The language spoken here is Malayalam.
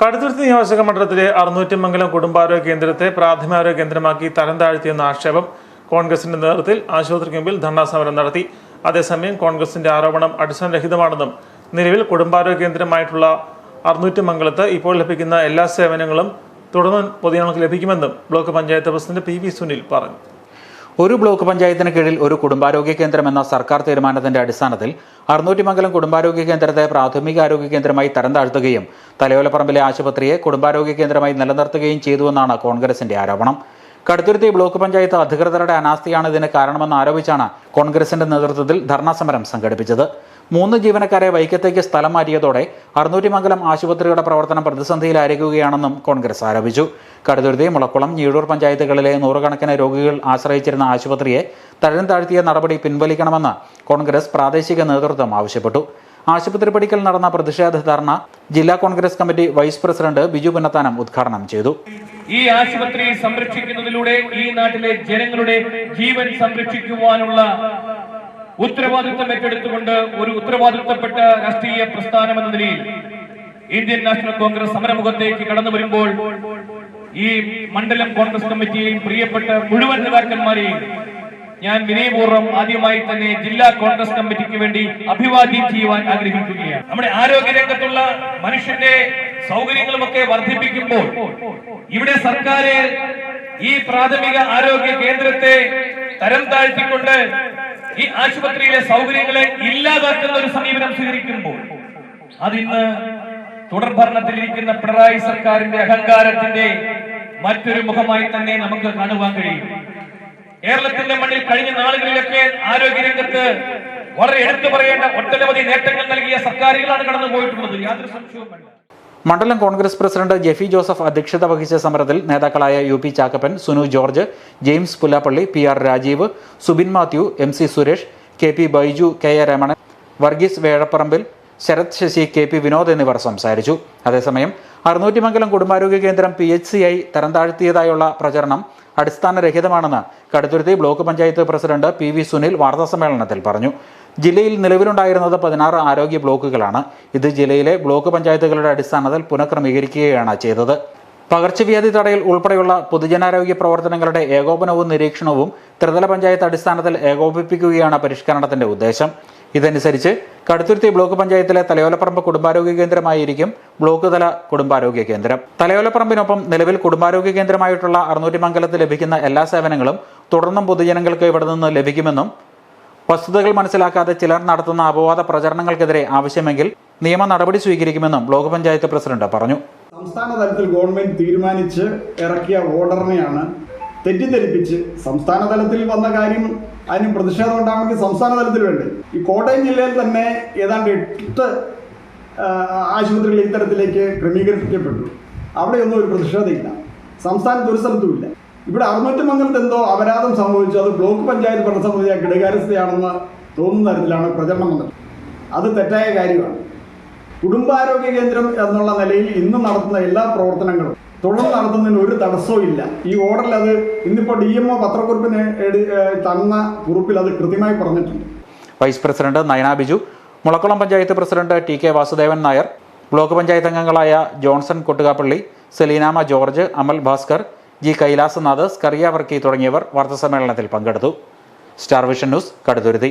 കടുത്തുരുത്തി നിയോജക മണ്ഡലത്തിലെ അറുന്നൂറ്റിമംഗലം കുടുംബാരോഗ്യ കേന്ദ്രത്തെ പ്രാഥമികാരോഗ്യ കേന്ദ്രമാക്കി തരം താഴ്ത്തിയെന്ന ആക്ഷേപം കോൺഗ്രസിന്റെ നേതൃത്വത്തിൽ ആശുപത്രിക്ക് മുമ്പിൽ ധർണാ സമരം നടത്തി. അതേസമയം കോൺഗ്രസിന്റെ ആരോപണം അടിസ്ഥാനരഹിതമാണെന്നും നിലവിൽ കുടുംബാരോഗ്യ കേന്ദ്രമായിട്ടുള്ള അറുന്നൂറ്റിമംഗലത്ത് ഇപ്പോൾ ലഭിക്കുന്ന എല്ലാ സേവനങ്ങളും തുടർന്ന് പൊതുജനങ്ങൾക്ക് ലഭിക്കുമെന്നും block panchayat president P V Sunil പറഞ്ഞു. ഒരു ബ്ലോക്ക് പഞ്ചായത്തിന് കീഴിൽ ഒരു കുടുംബാരോഗ്യ കേന്ദ്രം എന്ന സർക്കാർ തീരുമാനത്തിന്റെ അടിസ്ഥാനത്തിൽ അറുന്നൂറ്റിമംഗലം കുടുംബാരോഗ്യ കേന്ദ്രത്തെ പ്രാഥമിക ആരോഗ്യ കേന്ദ്രമായി തരം താഴ്ത്തുകയും തലയോലപ്പറമ്പിലെ ആശുപത്രിയെ കുടുംബാരോഗ്യ കേന്ദ്രമായി നിലനിർത്തുകയും ചെയ്തുവെന്നാണ് കോൺഗ്രസിന്റെ ആരോപണം. കടുത്തുരുത്തി ബ്ലോക്ക് പഞ്ചായത്ത് അധികൃതരുടെ അനാസ്ഥയാണ് ഇതിന് കാരണമെന്ന് ആരോപിച്ചാണ് കോൺഗ്രസിന്റെ നേതൃത്വത്തിൽ ധർണാ സമരം സംഘടിപ്പിച്ചത്. മൂന്ന് ജീവനക്കാരെ വൈക്കത്തേക്ക് സ്ഥലം മാറ്റിയതോടെ അറുന്നൂറ്റിമംഗലം ആശുപത്രിയുടെ പ്രവർത്തനം പ്രതിസന്ധിയിലായിരിക്കുകയാണെന്നും കോൺഗ്രസ് ആരോപിച്ചു. കടുതുരുതി മുളക്കുളം ഞീഴൂർ പഞ്ചായത്തുകളിലെ നൂറുകണക്കിന് രോഗികൾ ആശ്രയിച്ചിരുന്ന ആശുപത്രിയെ തഴഞ്ഞു താഴ്ത്തിയ നടപടി പിൻവലിക്കണമെന്ന് കോൺഗ്രസ് പ്രാദേശിക നേതൃത്വം ആവശ്യപ്പെട്ടു. ആശുപത്രി പടിക്കൽ നടന്ന പ്രതിഷേധ ധർണ ജില്ലാ Congress committee vice president Biju Punnathanam ഉദ്ഘാടനം ചെയ്തു. ഈ ആശുപത്രി സംരക്ഷിക്കുന്നതിലൂടെ ഈ നാട്ടിലെ ജനങ്ങളുടെ ജീവൻ സംരക്ഷിക്കുവാനുള്ള ഉത്തരവാദിത്വം ഏറ്റെടുത്തുകൊണ്ട് ഒരു ഉത്തരവാദിത്വപ്പെട്ട രാഷ്ട്രീയ പ്രസ്ഥാനം എന്ന നിലയിൽ ഇന്ത്യൻ നാഷണൽ കോൺഗ്രസ് സമരമുഖത്തേക്ക് കടന്നു വരുമ്പോൾ ഈ മണ്ഡലം കോൺഗ്രസ് കമ്മിറ്റിയെയും പ്രിയപ്പെട്ട മുഴുവൻ നേതാക്കന്മാരെയും ഞാൻ വിനയപൂർവം ആദ്യമായി തന്നെ ജില്ലാ കോൺഗ്രസ് കമ്മിറ്റിക്ക് വേണ്ടി അഭിവാദ്യം ചെയ്യുവാൻ ആഗ്രഹിക്കുകയാണ്. നമ്മുടെ ആരോഗ്യ രംഗത്തുള്ള മനുഷ്യന്റെ സൗകര്യങ്ങളുമൊക്കെ വർദ്ധിപ്പിക്കുമ്പോൾ ഇവിടെ സർക്കാർ ഈ പ്രാഥമിക ആരോഗ്യ കേന്ദ്രത്തെ തരം താഴ്ത്തിക്കൊണ്ട് ഈ ആശുപത്രിയിലെ സൗകര്യങ്ങളെ ഇല്ലാതാക്കുന്ന ഒരു സമീപനം സ്വീകരിക്കുമ്പോൾ അതിന്ന് തുടർഭരണത്തിലിരിക്കുന്ന പിണറായി സർക്കാരിന്റെ അഹങ്കാരത്തിന്റെ മറ്റൊരു മുഖമായി തന്നെ നമുക്ക് കാണുവാൻ കഴിയും. കേരളത്തിന്റെ മണ്ണിൽ കഴിഞ്ഞ നാളുകളിലൊക്കെ ആരോഗ്യരംഗത്ത് വളരെ എടുത്തു പറയേണ്ട ഒട്ടനവധി നേട്ടങ്ങൾ നൽകിയ സർക്കാരുകളാണ് കടന്നു പോയിട്ടുള്ളത് യാതൊരു സംശയവും വേണ്ട മണ്ഡലം കോൺഗ്രസ് പ്രസിഡന്റ് ജെഫി ജോസഫ് അധ്യക്ഷത വഹിച്ച സമരത്തിൽ നേതാക്കളായ U P Chakkappan Sunu George James Pullappally P R Rajeev Subin Mathew M C Suresh K P Baiju K A Ramanan Varghese Vezhaparambil Sarath Sasi K P Vinod എന്നിവർ സംസാരിച്ചു. അതേസമയം അറുന്നൂറ്റിമംഗലം കുടുംബാരോഗ്യ കേന്ദ്രം പി എച്ച് സി ഐ തരംതാഴ്ത്തിയതായുള്ള പ്രചരണം അടിസ്ഥാനരഹിതമാണെന്ന് Kaduthuruthy block panchayat president P V Sunil വാർത്താസമ്മേളനത്തിൽ പറഞ്ഞു. ജില്ലയിൽ നിലവിലുണ്ടായിരുന്നത് പതിനാറ് ആരോഗ്യ ബ്ലോക്കുകളാണ്. ഇത് ജില്ലയിലെ ബ്ലോക്ക് പഞ്ചായത്തുകളുടെ അടിസ്ഥാനത്തിൽ പുനഃക്രമീകരിക്കുകയാണ് ചെയ്തത്. പകർച്ചവ്യാധി തടയൽ ഉൾപ്പെടെയുള്ള പൊതുജനാരോഗ്യ പ്രവർത്തനങ്ങളുടെ ഏകോപനവും നിരീക്ഷണവും ത്രിതല പഞ്ചായത്ത് അടിസ്ഥാനത്തിൽ ഏകോപിപ്പിക്കുകയാണ് പരിഷ്കരണത്തിന്റെ ഉദ്ദേശം. ഇതനുസരിച്ച് കടുത്തുരുത്തി ബ്ലോക്ക് പഞ്ചായത്തിലെ തലയോലപ്പറമ്പ് കുടുംബാരോഗ്യ കേന്ദ്രമായിരിക്കും ബ്ലോക്ക് തല കുടുംബാരോഗ്യ കേന്ദ്രം. തലയോലപ്പറമ്പിനൊപ്പം നിലവിൽ കുടുംബാരോഗ്യ കേന്ദ്രമായിട്ടുള്ള അറുന്നൂറ്റിമംഗലത്ത് ലഭിക്കുന്ന എല്ലാ സേവനങ്ങളും തുടർന്നും പൊതുജനങ്ങൾക്ക് ഇവിടെ നിന്ന് ലഭിക്കുമെന്നും വസ്തുതകൾ മനസ്സിലാക്കാതെ ചിലർ നടത്തുന്ന അപവാദ പ്രചരണങ്ങൾക്കെതിരെ ആവശ്യമെങ്കിൽ നിയമ നടപടി സ്വീകരിക്കുമെന്നും ബ്ലോക്ക് പഞ്ചായത്ത് പ്രസിഡന്റ് പറഞ്ഞു. സംസ്ഥാന തലത്തിൽ ഗവൺമെന്റ് തീരുമാനിച്ച് ഇറക്കിയ ഓർഡറിനെയാണ് തെറ്റിദ്ധരിപ്പിച്ച് സംസ്ഥാന തലത്തിൽ വന്ന കാര്യം അതിന് പ്രതിഷേധം ഉണ്ടാകണമെങ്കിൽ സംസ്ഥാന തലത്തിൽ വേണ്ടേ? ഈ കോട്ടയം ജില്ലയിൽ തന്നെ ഏതാണ്ട് എട്ട് ആശുപത്രികൾ ഇത്തരത്തിലേക്ക് ക്രമീകരിക്കപ്പെട്ടു. അവിടെയൊന്നും ഒരു പ്രതിഷേധമില്ല. സംസ്ഥാനത്ത് ഒരു സ്ഥലത്തുമില്ല ഇവിടെ അറുന്നൂറ്റമംഗലത്ത് എന്തോ അപരാധം സംഭവിച്ചു. അത് ബ്ലോക്ക് പഞ്ചായത്ത് ഭരണസമിതിയെ കിടകാര്യസ്ഥയാണെന്ന് തോന്നുന്ന തരത്തിലാണ് പ്രചരണം വന്നത്. അത് തെറ്റായ കാര്യമാണ്. കുടുംബാരോഗ്യ കേന്ദ്രം എന്നുള്ള നിലയിൽ ഇന്ന് നടത്തുന്ന എല്ലാ പ്രവർത്തനങ്ങളും തുടർന്ന് നടത്തുന്നതിന് ഒരു തടസ്സവും ഇല്ല. ഈ ഓർഡറിൽ അത് ഇന്നിപ്പോൾ ഡി എം ഒ പത്രക്കുറിപ്പിന് തന്ന കുറിപ്പിൽ അത് കൃത്യമായി പറഞ്ഞിട്ടുണ്ട്. Vice president Nayana Biju Mulakkulam panchayat president T K Vasudevan Nair block panchayat അംഗങ്ങളായ Johnson Kottukappally Seleenamma George Amal Bhaskar G Kailasanath Skariah Varkey തുടങ്ങിയവർ വാർത്താസമ്മേളനത്തിൽ പങ്കെടുത്തു. Star Vision News Kaduthuruthy.